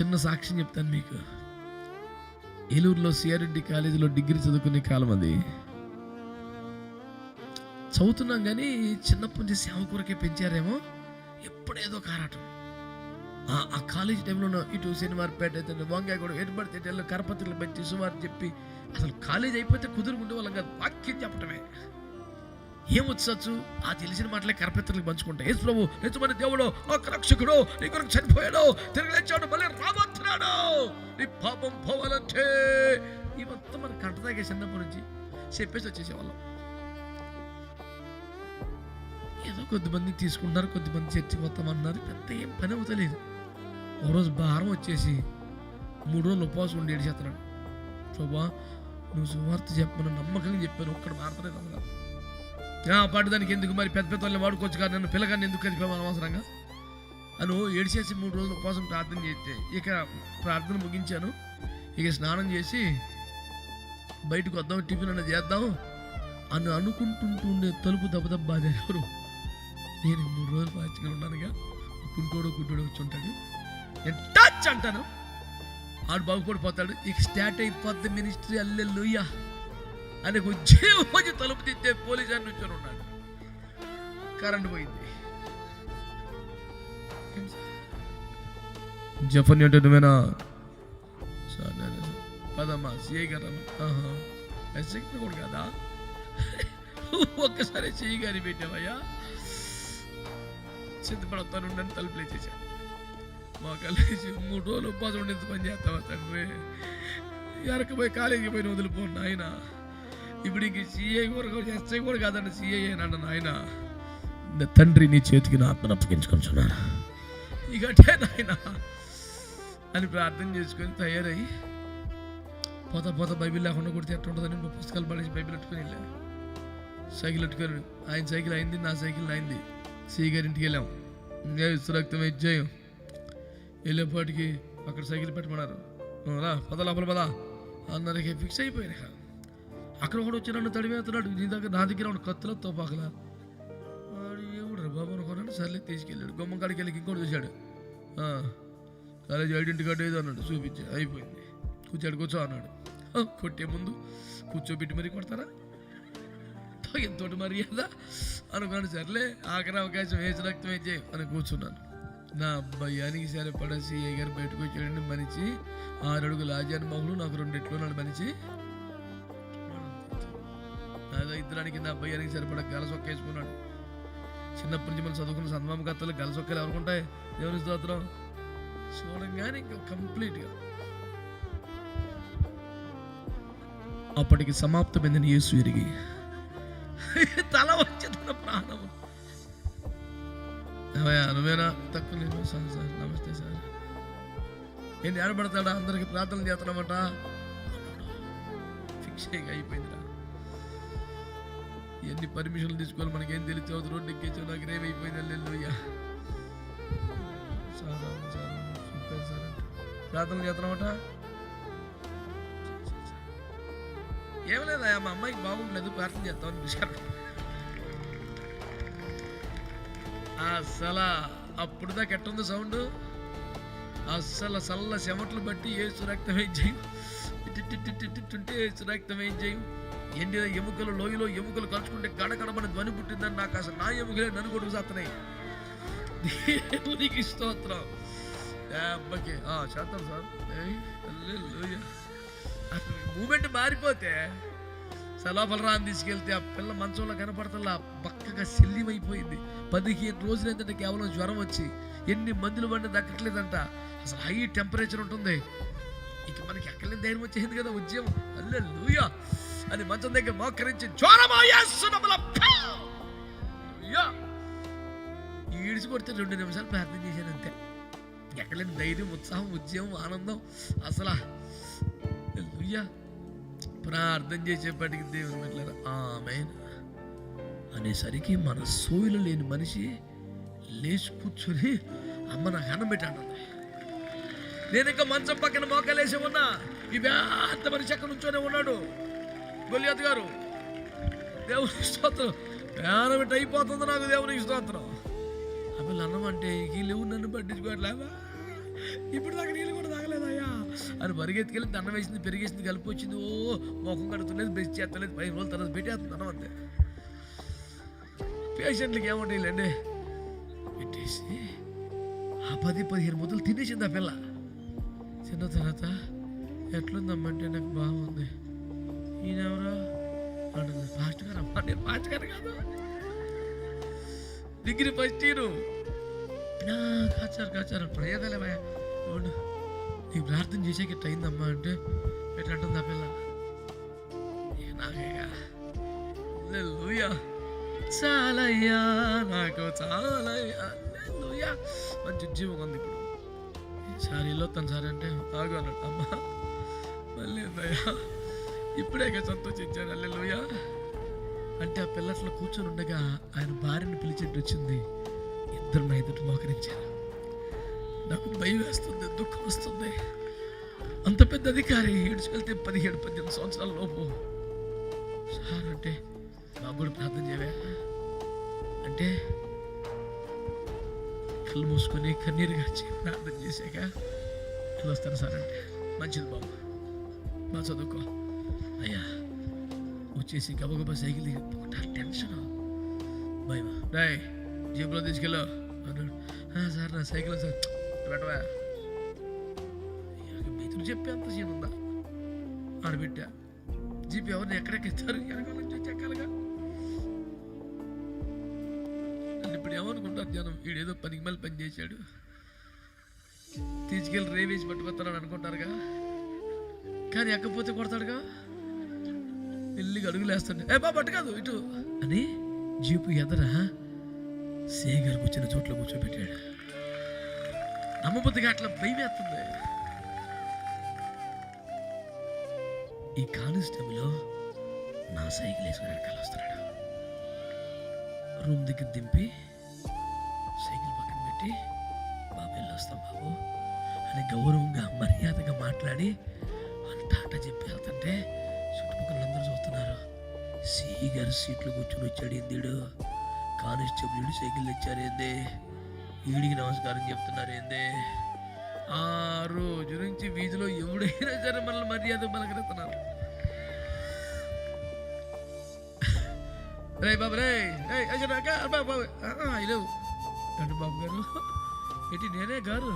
చిన్న సాక్ష్యం చెప్తాను మీకు. ఏలూరులో సిఆర్ఎడ్డి కాలేజీలో డిగ్రీ చదువుకునే కాలం అది. చదువుతున్నాం కానీ చిన్నప్పటి నుంచి సేవకూరకే పెంచారేమో. ఎప్పుడేదో కారాటం ఆ- ఆ కాలేజ్ టైంలో ఉన్న ఇటు శనివారపేట అయితే వంగాయ కూడా ఎటు పడితే ఎటు వెళ్ళి సుమారు చెప్పి అసలు కాలేజ్ అయిపోతే కుదురుకుంటే వాళ్ళం కాదు వాక్యం చెప్పటమే. ఏమొచ్చు ఆ తెలిసిన మాటలే కరపెత్తలకు పంచుకుంటా. యేసు ప్రభు నిజమైన దేవుడు ఒక రక్షకుడు నీ కొరకు చనిపోయాడు తిరిగి లేచాడు మళ్ళీ రాబోతున్నాడు. నీ పాపం పోవాలంటే. ఇవంతా మొత్తం మన కంట తాగే చిన్నప్పటి నుంచి చెప్పేసి వచ్చేసేవాళ్ళం. ఏదో కొద్దిమంది తీసుకుంటున్నారు కొద్దిమంది చర్చి మొత్తం అన్నారు పెద్ద ఏం పని అవుతలేదు. ఓ రోజు భారం వచ్చేసి మూడు రోజులు ఉపవాసం ఉండి ఏడిచేస్తున్నాడు. ప్రభా నువ్వు సువార్త చెప్పమని నమ్మకంగా చెప్పాను ఒక్కడు మారతలేదు అన్నారు పడ్డదానికి ఎందుకు మరి పెద్ద పెద్ద వాళ్ళని వాడుకోవచ్చు కానీ నన్ను పిల్లగాన్ని ఎందుకు కలిపాము అనవసరంగా? అను ఏడిచేసి మూడు రోజులు ఉపవాసం ప్రార్థన చేస్తే ఇక ప్రార్థన ముగించాను. ఇక స్నానం చేసి బయటకు వద్దాం టిఫిన్ అనేది చేద్దాం అని అనుకుంటుంటుండే తలుపు దెబ్బ ఎవరు నేను మూడు రోజులు పాచిగా ఉన్నానుగా. కుంటోడు గుడ్డోడు వచ్చి ఉంటాడు. నేను టచ్ అంటాను. ఆడు బాగుపడిపోతాడు ఇక స్టార్ట్ అయిపోద్ది మినిస్ట్రీ. అల్లెల్లుయ్యా అని ఉద్యోగం వచ్చి తలుపు తిట్టే పోలీస్ అని నుంచొని ఉన్నాడు కరెంట్ పోయింది. జఫన్ అంటే నువ్వేనా? సార్ నేనే. పదమ్మా సిఐ గారు ఆహా. ఎస్ఐ గారు కూడా కదా? ఒక్కసారి సిఐ గారి పెట్టావయ్యా. సిద్ధపడతాను నన్ను తలుపు లేచేసా. మా కలిసి మూడు రోజులు ఉపవాసం ఉండేది పని చేస్తావా తండ్రి? ఎరకపోయి కాలేజీకి పోయిన వదిలిపోను ఆయన ఇప్పుడు ఇంక సిఐ కూడా ఎస్ఐ కూడా కాదండి సిఐ అన్నాడు నాయన. తండ్రి నీ చేతికి నా ఆత్మను అప్పగించుకుంటున్నాను. ఇక అటే నాయన అని ప్రార్థన చేసుకొని తయారయ్యి పోత పోత బైబిల్ లేకుండా కొడితే ఎట్లా ఉంటుందని పుస్తకాలు పడేసి బైబిల్ పెట్టుకొని వెళ్ళాను సైకిల్ పెట్టుకొని ఆయన సైకిల్ అయింది నా సైకిల్ అయింది. సిఐ గారి ఇంటికి వెళ్ళాం. ఇంకా రక్తం ఇచ్చేయం వెళ్ళేపాటికి అక్కడ సైకిల్ పెట్టమన్నారు. రా పద లోపల పద. అందరికీ ఫిక్స్ అయిపోయాను అక్కడ కూడా వచ్చి నన్ను తడివేస్తున్నాడు నీ దగ్గర నా దగ్గర ఉన్న కత్తులో తోపాకలా బాబు అనుకున్నాడు. సర్లే తీసుకెళ్ళాడు. గుమ్మం కాడికి వెళ్ళి ఇంకోటి చూశాడు. కాలేజ్ ఐడెంటిటీ కార్డు ఏదో అన్నాడు. చూపించా. అయిపోయింది. కూర్చోడు కూర్చో అన్నాడు. కొట్టే ముందు కూర్చోబెట్టి మరీ కొడతారా? ఎంతోటి మర్యాద? అనుకున్నాను సర్లే ఆఖరి అవకాశం వేసి రక్తం వేచే అని కూర్చున్నాను. నా భయానికి సరిపడా సీఏ గారు బయటకు వచ్చాడని మనిషి ఆరు అడుగుల ఆజాన్ మహులు నాకు రెండిట్లో నాడు మనిషి. నాదో ఇద్దరానికి నా సరిపడ సరిపడా గల సొక్కేసుకున్నాడు చిన్నప్పటి నుంచి మనం చదువుకున్న సందమామ కథలు గలసొక్కలు ఎవరుకుంటాయి దేవుని స్తోత్రం. చూడంగానే ఇంకా కంప్లీట్గా అప్పటికి సమాప్తమైందని యేసు ఎరిగి తల వచ్చి తన ప్రాణము నువ్వేనా? తక్కువ లేదు. సార్ సార్ నమస్తే సార్. నేను ఏడబడతాడా? అందరికి ప్రార్థన చేస్తున్నామట ఫిక్స్ అయిపోయిందిరా. ఎన్ని పర్మిషన్లు తీసుకోవాలి మనకేం తెలిసి? అవుతుంది రోడ్డు ఎక్కించు నాకు రేమైపోయింది అల్లెల్లుయ్యా. సార్ ప్రార్థన చేస్తున్నామట ఏం లేదా మా అమ్మాయికి బాగుండలేదు ప్రార్థన చేస్తామని పిలిచారు. అసలు అప్పుడు దాకా ఎట్టుంది సౌండ్? అస్సలు సల్ల చెమటలు బట్టి ఏ రక్తం ఏం చేయం? ఇట్టుంటే ఏసు ఏం చేయం ఎండిన ఎముకలు లోయలో ఎముకలు కలుచుకుంటే గడగడమని ధ్వని పుట్టిందని నాకు అసలు నా ఎముకలే నన్ను కొడుకు చేస్తున్నాయి దేవునికి స్తోత్రం. ఏ ఆ, చేస్తాను సార్. అసలు మూమెంట్ మారిపోతే సలాఫలరాన్ని తీసుకెళ్తే ఆ పిల్ల మంచంలో కనపడతల్లా పక్కగా శల్యమైపోయింది. పదిహేను రోజులు ఏంటంటే కేవలం జ్వరం వచ్చి ఎన్ని మందులు పడినా దక్కట్లేదంట. అసలు హై టెంపరేచర్ ఉంటుంది. ఇక మనకి ఎక్కడ ధైర్యం వచ్చేసింది కదా ఉద్యమం. అల్లే లూయా అని మంచం దగ్గర మోకరించి జ్వరమా ఈడ్చి కొడితే రెండు నిమిషాలు ప్రార్థన చేశాను అంతే. ఎక్కలేని ధైర్యం ఉత్సాహం ఉద్యమం ఆనందం. అసలు ప్రార్థన చేసేప్పటికి దేవుని మెట్ల ఆమె అనేసరికి మన సోయిలో లేని మనిషి లేచి కూర్చొని అమ్మ నాకు అన్నం నేను ఇంకా మంచం పక్కన మోకలేసి ఉన్నా. ఈ వేంత మనిషి అక్కడ నుంచోనే ఉన్నాడు. గొలియత్ గారు. దేవుని స్తోత్రం. వేనబెట్టి అయిపోతుంది నాకు దేవునికి స్తోత్రం. ఆమె అన్నం అంటే ఈ లేవు నన్ను పట్టించుకోవట్లేవా ఇప్పుడు దాకా నీళ్ళు కూడా తాగలేదయ్యా అని పరిగెత్తుకెళ్ళి దండం వేసింది పెరిగేసింది కలిపి వచ్చింది. ఓ మొఖం కడుతులేదు బెస్ట్ చేస్తలేదు. పది రోజుల తర్వాత పెట్టేస్తున్నాను అంతే. పేషెంట్లకి ఏమంటాయిలేండి? పెట్టేసి ఆ పది పదిహేను ముద్దలు తినేసింది ఆ పిల్ల. తిన్న తర్వాత ఎట్లుందమ్మంటే నాకు బాగుంది. ఈయనెవరు? అంటుంది పాస్టర్ గారు అమ్మా నేను ఫాస్ట్ గారు కాదు. డిగ్రీ ఫస్ట్ ఇయర్ కాచారు కాచారు. ప్రయోగాలే భయ అవును నీ ప్రార్థన చేసేకి ఇట్లా అయిందమ్మా అంటే ఎట్లా అంటుంది ఆ పిల్ల? నాకేగా చాలయ్యా నాకు చాలయ్యా. మంచి ఉద్యోగం ఉంది ఇప్పుడు. సార్ వెళ్ళొస్తాను సారీ అంటే బాగా అన్నట్టు అమ్మా. మళ్ళీ ఏందయ్యా ఇప్పుడే సంతోషించాను అల్లెలుయ. అంటే ఆ పిల్లట్లో కూర్చొని ఉండగా ఆయన భార్యను పిలిచేట్టు వచ్చింది ఇద్దరు నా ఎదుటి మోకరించారు. నాకు భయం వేస్తుంది దుఃఖం వస్తుంది. అంత పెద్ద అధికారి ఈడ్చుకెళ్తే పదిహేడు పద్దెనిమిది సంవత్సరాల లోపు. సార్ అంటే నాకు కూడా ప్రార్థన చేయవే. అంటే కళ్ళు మూసుకొని కన్నీరుగా ప్రార్థన చేశాక ఇలా వస్తాను సార్ అంటే మంచిది బాబు. మా చదువుకో. అయ్యా వచ్చేసి గబగబా సైకిల్ దిగి. టెన్షన్. భయమా రాయ్ జీప్లో తీసుకెళ్ళు. అన్నాడు సార్ నా సైకిల్ సార్. పెట్టవా? మీతులు చెప్పే అంత సీన్ ఉందా? ఆడబిట్టా జీప్ ఎవరిని ఎక్కడెక్కిస్తారు? వెనకాల నుంచి వచ్చి ఎక్కాలిగా. నన్ను ఇప్పుడు ఏమనుకుంటారు జనం? వీడేదో పనికి మళ్ళీ పని చేశాడు. తీసుకెళ్ళి రేవేసి పట్టుకొస్తాడు అనుకుంటారుగా. కానీ ఎక్కపోతే కొడతాడుగా? పెళ్ళికి అడుగులేస్తుంటే ఏ బాబు అటు కాదు ఇటు. అని జీపు ఎదర? సేగర్ కూర్చున్న చోట్ల కూర్చోబెట్టాడు. నమ్మబుద్ధిగా అట్లా భయం వేస్తుంది. ఈ కానిస్టేబుల్ నా సైకిల్ వేసుకుని వెనకాల వస్తున్నాడు. రూమ్ దగ్గర దింపి సైకిల్ పక్కన పెట్టి బాబు వెళ్ళొస్తాం బాబు అని గౌరవంగా మర్యాదగా మాట్లాడి అని టాటా చెప్పి వెళ్తుంటే చుట్టుపక్కల చెప్తున్నారు చూస్తున్నారు సిఈ గారు సీట్లు కూర్చుని వచ్చాడు ఏందిడు కానిస్టేబుల్ సైకిల్ తెచ్చారేంది ఈడికి నమస్కారం చెప్తున్నారు ఏంది? ఆ రోజు నుంచి వీధిలో ఎవడైనా సరే మనల్ని మర్యాద పలకరిస్తున్నారు. రే బాబు రే బాబు. లేవు. అంటే బాబు గారు. ఏంటి నేనే గారు?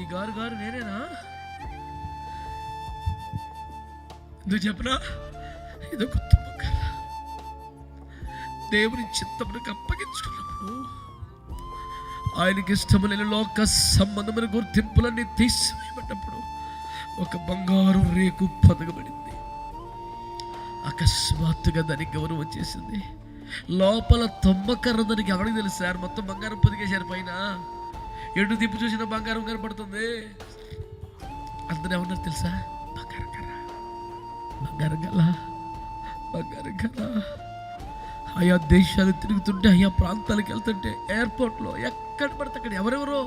ఈ గారు గారు నేనేనా? ఎందుకు చెప్పనా? ఇదొక తుమ్మకర దేవుని చిత్తమునికి అప్పగించుకున్నప్పుడు ఆయనకి ఇష్టములైన లోక సంబంధమైన గుర్తింపులన్నీ తీసివేయబడ్డప్పుడు ఒక బంగారు రేకు పదగబడింది. అకస్మాత్తుగా దానికి గౌరవం వచ్చేసింది. లోపల తొమ్మకర్ర దానికి ఎవరికి తెలుసు సార్? మొత్తం బంగారం పొదిగేశారు పైన. ఎటు తిప్పి చూసిన బంగారం కనపడుతుంది. అందరూ ఏమన్నారు తెలుసా? బంగారం గల బంగారం ఆయా దేశాలు తిరుగుతుంటే ఆయా ప్రాంతాలకు వెళ్తుంటే ఎయిర్పోర్ట్లో ఎక్కడ పడితే అక్కడ ఎవరెవరో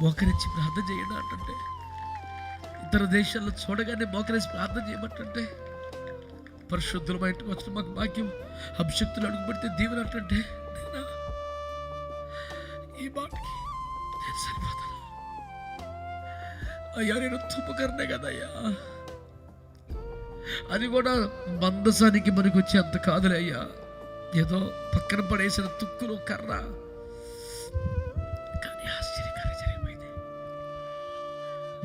మోకరించి ప్రార్థన చేయడం అంటుంటే ఇతర దేశాల్లో చూడగానే మోకరించి ప్రార్థన చేయమంటుంటే పరిశుద్ధుల మా ఇంటికి వచ్చిన మాకు భాగ్యం అభిషక్తులు అడుగుపెడితే దీవెన అంటుంటే నేనా? ఈ మాటకి సరిపోతాను అయ్యా నేను తుమ్మకరనే కదయ్యా అది కూడా మందసానికి మనకు వచ్చే అంత కాదులే అయ్యా. ఏదో పక్కన పడేసిన తుక్కులు కర్ర. కానీ ఆశ్చర్యకర జరిగిపోయింది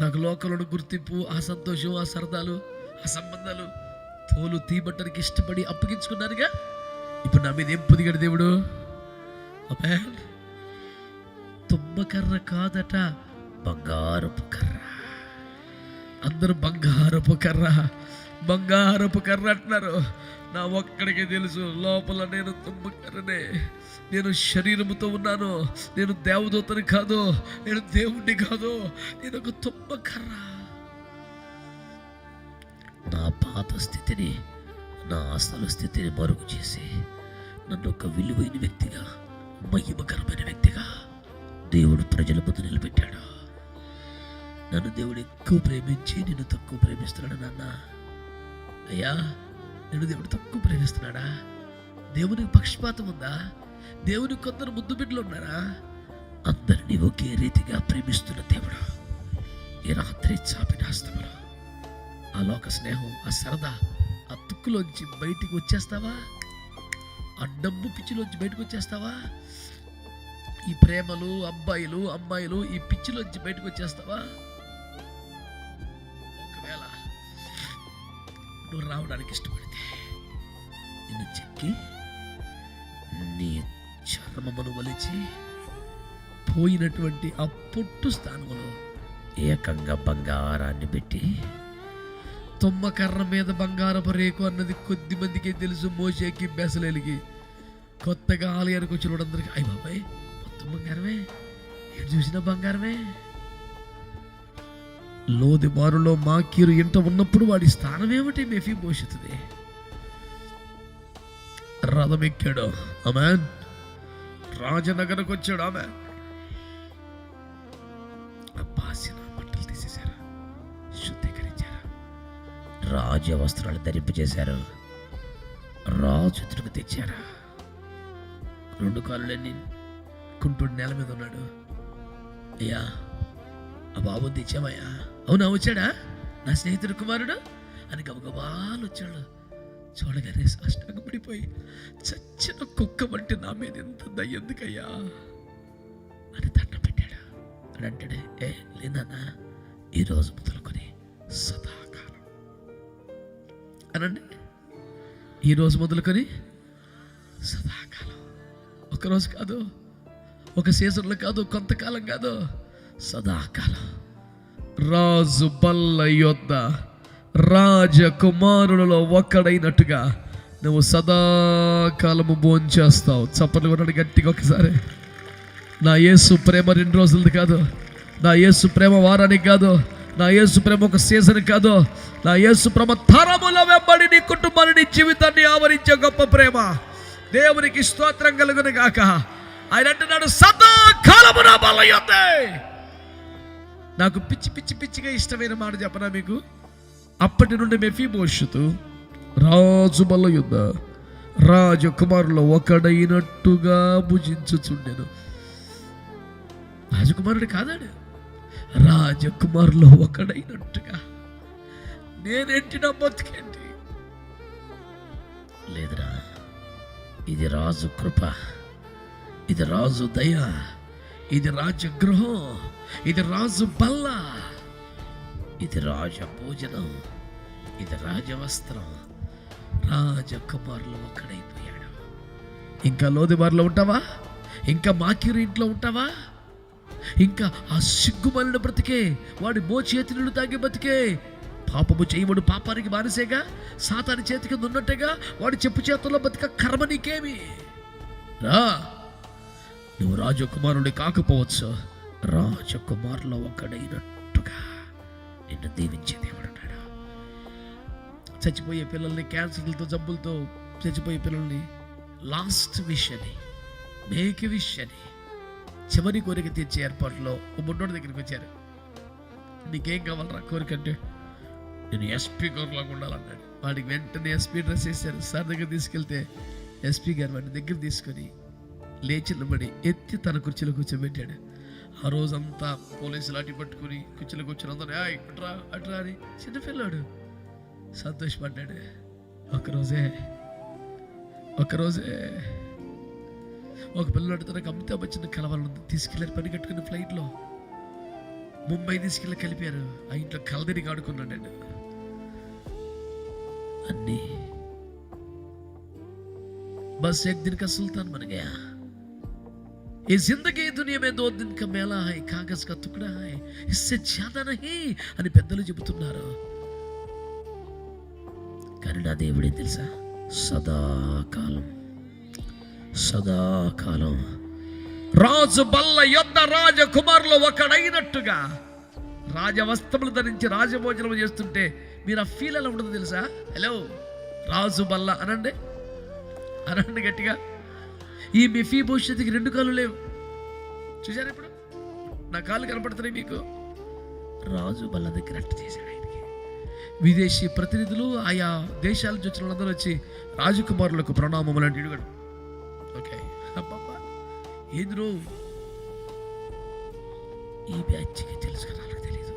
నాకు లోకంలో గుర్తింపు ఆ సంతోషం ఆ సరదాలు ఆ సంబంధాలు తోలు తీబట్టడానికి ఇష్టపడి అప్పగించుకున్నానుగా. ఇప్పుడు నా మీద ఏం పొదిగాడు దేవుడు? అబ్బే తుమ్మకర్ర కాదట బంగారపు కర్ర. అందరూ బంగారపు కర్ర. బంగారపు కర్ర అంటున్నారు నా ఒక్కడికి తెలుసు లోపల నేను తుమ్మకర్రనే. నేను శరీరముతో ఉన్నాను. నేను దేవదూతని కాదు. నేను దేవుణ్ణి కాదు. నేను ఒక తుమ్మకర్ర. నా పాత స్థితిని నా అసలు స్థితిని మరుగు చేసి నన్ను ఒక విలువైన వ్యక్తిగా మహిమకరమైన వ్యక్తిగా దేవుడు ప్రజల ముందు నిలబెట్టాడు. నన్ను దేవుడు ఎక్కువ ప్రేమించి నిన్ను తక్కువ ప్రేమిస్తున్నాడు నాన్న. అయ్యా నేను దేవుడు తక్కువ ప్రేమిస్తున్నాడా? దేవునికి పక్షపాతం ఉందా? దేవుని కొందరు ముద్దు బిడ్డలు ఉన్నారా? అందరినీ ఒకే రీతిగా ప్రేమిస్తున్న దేవుడు ఈ రాత్రి చాపిన హస్తములు ఆ లోక స్నేహం ఆ సరదా ఆ తుక్కులోంచి బయటికి వచ్చేస్తావా? ఆ డబ్బు పిచ్చిలోంచి బయటకు వచ్చేస్తావా? ఈ ప్రేమలు అబ్బాయిలు అమ్మాయిలు ఈ పిచ్చిలోంచి బయటకు వచ్చేస్తావా? నువ్వు రావడానికి ఇష్టపడితే. నిన్ను చెక్కి నీ చర్మమును వలిచి పోయినటువంటి ఆ పొట్టు స్థానంలో ఏకంగా బంగారాన్ని పెట్టి తుమ్మకర్ర మీద బంగారపు రేకు అన్నది కొద్ది మందికే తెలుసు. మోసేకి బెసలేలికి కొత్తగా ఆలయానికి వచ్చిన వాళ్ళందరికీ అయ్యి బాబాయ్ మొత్తం బంగారమే? ఎటు చూసినా బంగారమే? లోది బారులో మాకీరు ఇంట ఉన్నప్పుడు వాడి స్థానం ఏమిటి మెఫీ పోషితుంది రథం ఎక్కాడు ఆమె రాజనగరకు వచ్చాడు ఆమె అబ్బాసిన బట్టలు తీసేశారు. శుద్ధీకరించారు. రాజ వస్త్రాలు ధరింపు చేశారు. రాజు తిరుగు తెచ్చారు. రెండు కాళ్ళని కుంటుడు నేల మీద ఉన్నాడు. అయ్యా ఆ బాబు తెచ్చామయ్యా అవునా వచ్చాడా? నా స్నేహితుడు కుమారుడు? అని గబగబాలు వచ్చాడు చూడగానే సాష్టాంగపడిపోయి చచ్చిన కుక్క వంటి నా మీద ఎంత దయ్యందుకయ్యా అని దండ పెట్టాడు. అని అంటాడే ఏ లేదన్నా ఈ రోజు మొదలుకొని సదాకాలం. అనండి ఈ రోజు మొదలుకొని సదాకాలం. ఒక రోజు కాదు ఒక సీజన్లో కాదు కొంతకాలం కాదు సదాకాలం. రాజు బల్ల యొద్ద రాజకుమారులలో ఒక్కడైనట్టుగా నువ్వు సదాకాలము భోంచేస్తావు. చప్పట్లు కొట్టండి గట్టిగా ఒకసారి. నా యేసు ప్రేమ రెండు రోజులది కాదు. నా యేసు ప్రేమ వారానికి కాదు. నా యేసు ప్రేమ ఒక సీజన్ కాదు. నా యేసు ప్రేమ తరముల వెంబడి నీ కుటుంబాన్ని నీ జీవితాన్ని ఆవరించే గొప్ప ప్రేమ. దేవునికి స్తోత్రం కలుగును గాక. ఆయన అంటున్నాడు సదాకాలము నా బలయ్యతే నాకు పిచ్చి పిచ్చి పిచ్చిగా ఇష్టమైన మాట చెప్పనా మీకు? అప్పటి నుండి మెఫీబోషుతు రాజు బల్ల యుద్ధ రాజకుమారులో ఒకడైనట్టుగా భుజించుచుండెను. రాజకుమారుడు కాదాడు? రాజకుమారులు ఒకడైనట్టుగా. నేనేంటి నా బతికేంటి? లేదురా ఇది రాజు కృప ఇది రాజు దయ. ఇది రాజగృహం ఇది రాజు బల్ల ఇది రాజ భోజనం ఇది రాజవస్త్రం. రాజకుమారులు ఒక్కడైపోయాడు. ఇంకా లోదిబార్లో ఉంటావా? ఇంకా మాకిరి ఇంట్లో ఉంటావా? ఇంకా ఆ సిగ్గుమలిన బ్రతికే వాడి మో చేతి తాగి బ్రతికే పాపము చేయవడు పాపానికి బానిసేగా సాతాని చేతికి ఉన్నట్టేగా వాడి చెప్పు చేతుల్లో బతిక కర్మ నీకేమి? రా. నువ్వు రాజకుమారుడి కాకపోవచ్చు రాజకుమారులో ఒకడైనట్టుగా నిన్ను దీవించే దేవుడు చచ్చిపోయే పిల్లల్ని క్యాన్సర్లతో జబ్బులతో చచ్చిపోయే పిల్లల్ని లాస్ట్ విష్ అని మేక్ విష్ అని చివరి కోరిక తీర్చే ఏర్పాట్లో ఓ బుడ్డోడి దగ్గరికి వచ్చారు. నీకేం కావాలరా కోరిక అంటే నేను ఎస్పీ గారులాగా ఉండాలన్నాడు. వాడికి వెంటనే ఎస్పీ డ్రెస్ వేశారు. సార్ దగ్గర తీసుకెళ్తే ఎస్పీ గారు వాడిని దగ్గర తీసుకొని లేచి నిలబడి ఎత్తి తన కుర్చీలో కూర్చోబెట్టాడు ఆ రోజంతా పోలీసులు అట్టి పట్టుకుని కుర్చీలో కూర్చొని అందరూ "ఏయ్, అట్రా అట్రా అని చిన్నపిల్లాడు సంతోషపడ్డాడు ఒకరోజే ఒకరోజే ఒక పిల్లడు తనకు అమితాబ్ బచ్చన్ కలవాలని తీసుకెళ్ళారు పని కట్టుకుని ఫ్లైట్లో ముంబై తీసుకెళ్ళి కలిపారు ఆ ఇంట్లో కలదిరి ఆడుకున్నాడు అన్నీ बस एक दिन का सुल्तान बन गया ये జిందగీ దునియా మే దో దిన్ కా మేళా హై కాగజ్ కా టుక్డా హై ఇస్సే జ్యాదా నహీ అని పెద్దలు చెబుతున్నారు. కానీ నా దేవుడే తెలుసా? సదాకాలం సదాకాలం. రాజు బల్ల యొద్ద రాజకుమారులు ఒకడైనట్టుగా రాజవస్త్రములు ధరించి రాజభోజనం చేస్తుంటే మీరు ఆ ఫీల్ ఎలా ఉండదు తెలుసా? హలో రాజు బల్ల అనండి. అనండి గట్టిగా. ఈ మెఫీ భవిష్యత్తుకి రెండు కాళ్ళు లేవు. చూసారా ఇప్పుడు? నా కాళ్ళు కనపడుతున్నాయి మీకు. రాజు బల్ల దగ్గర అట్ట చేశాడు ఆయనకి. విదేశీ ప్రతినిధులు ఆయా దేశాల నుంచి వచ్చిన వాళ్ళందరూ వచ్చి రాజకుమారులకు ప్రణామములు అంటే ఇడుగడు. ఓకే. అబ్బబ్బ. ఏంది రో? ఈ బ్యాచ్కి తెలుసు కదా నాకు తెలియదు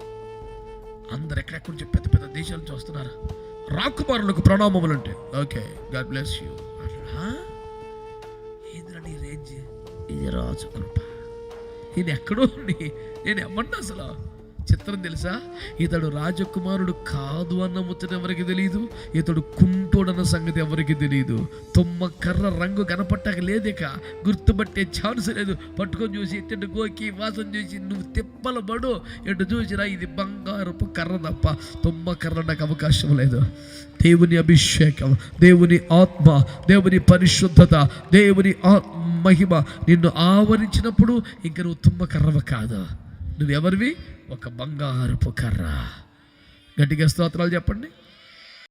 అందరు ఎక్కడెక్కడ నుంచి పెద్ద పెద్ద దేశాల నుంచి వస్తున్నారు? రాకుమారులకు ప్రణామములు అంటే. ఓకే. God bless you. ఇది రాజు కృప. ఇది ఎక్కడో ఉండి నేను ఎమ్మన్నా అసలు? చిత్రం తెలుసా? ఇతడు రాజకుమారుడు కాదు అన్న ముచ్చట ఎవరికి తెలియదు ఇతడు కుంటోడన్న సంగతి ఎవరికి తెలియదు తుమ్మ కర్ర రంగు కనపట్టక లేదిక గుర్తుపట్టే ఛాన్స్ లేదు. పట్టుకొని చూసి ఇటు గోకి వాసన చూసి నువ్వు తిప్పల పడు. ఎటు చూసినా ఇది బంగారపు కర్ర తప్ప తుమ్మ కర్ర నాకు అవకాశం లేదు. దేవుని అభిషేకం దేవుని ఆత్మ దేవుని పరిశుద్ధత దేవుని ఆ- మహిమ నిన్ను ఆవరించినప్పుడు ఇంక నువ్వు తుమ్మ కర్రవ కాదు. నువ్వెవరివి? ఒక బంగారపు కర్ర. గట్టిగా స్తోత్రాలు చెప్పండి.